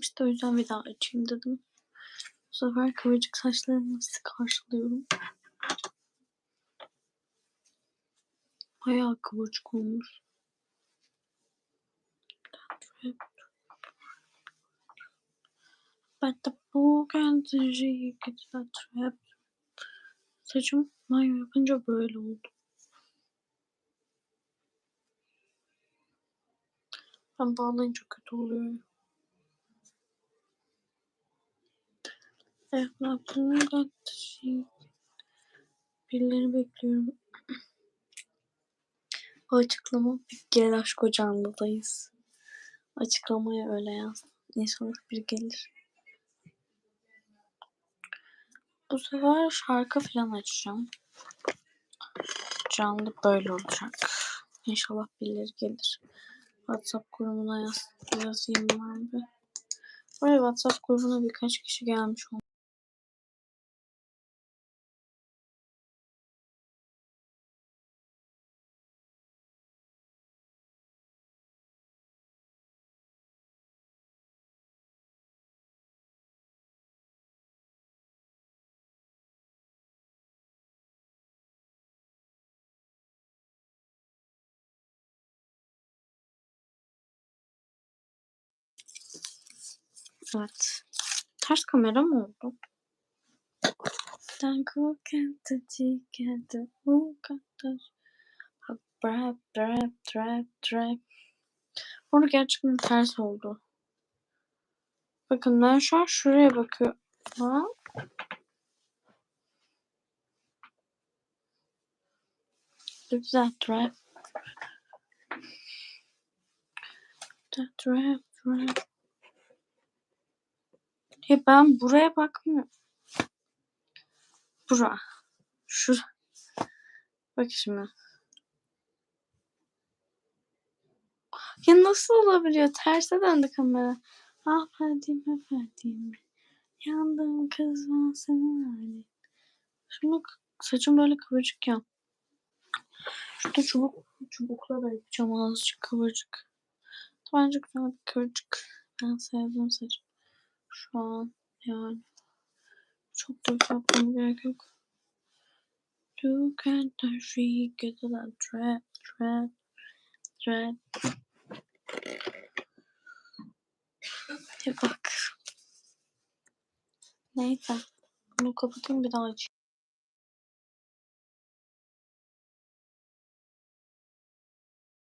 İşte o yüzden bir daha açayım dedim. Bu sefer kıvırcık saçlarımı nasıl karşılıyorum. Bayağı kıvırcık olmuş. The she gets that trap. Saçım banyo yapınca böyle oldu. Ben bağlayınca kötü oluyor. Yaptığını da şey. Birileri bekliyorum. O açıklama bir gel aşk ocağındayız. Açıklamaya öyle yaz. İnşallah biri gelir. Bu sefer şarkı falan açacağım. Canlı böyle olacak. İnşallah birileri gelir. WhatsApp grubuna yaz, yazayım ben bir. Böyle WhatsApp grubuna birkaç kişi gelmiş oldu. Evet. Ters kamera mı oldu? Tango kente kente o kadar. Brap brap trap trap. Bunu gerçekten ters oldu. Bakın ben şu an şuraya bakıyorum. Ha? Güzel trap. Trap trap trap. Ya ben buraya bakmıyorum. Bura. Şura. Bak şimdi. Ya nasıl olabiliyor? Terse döndü kamera. Ah Fadime Fadime. Yandım kız ben senin halin. Şimdi saçım böyle kıvırcık ya. Şurada çubuk, çubukla da yapacağım azıcık kıvırcık. Bence güzel bir kıvırcık. Ben sevdim saçım. Şu an yani. Çok da yapmam gerek yok. Look at the she get that trap trap trap. Ya bak. Neyse. Bunu kapatayım bir daha açayım.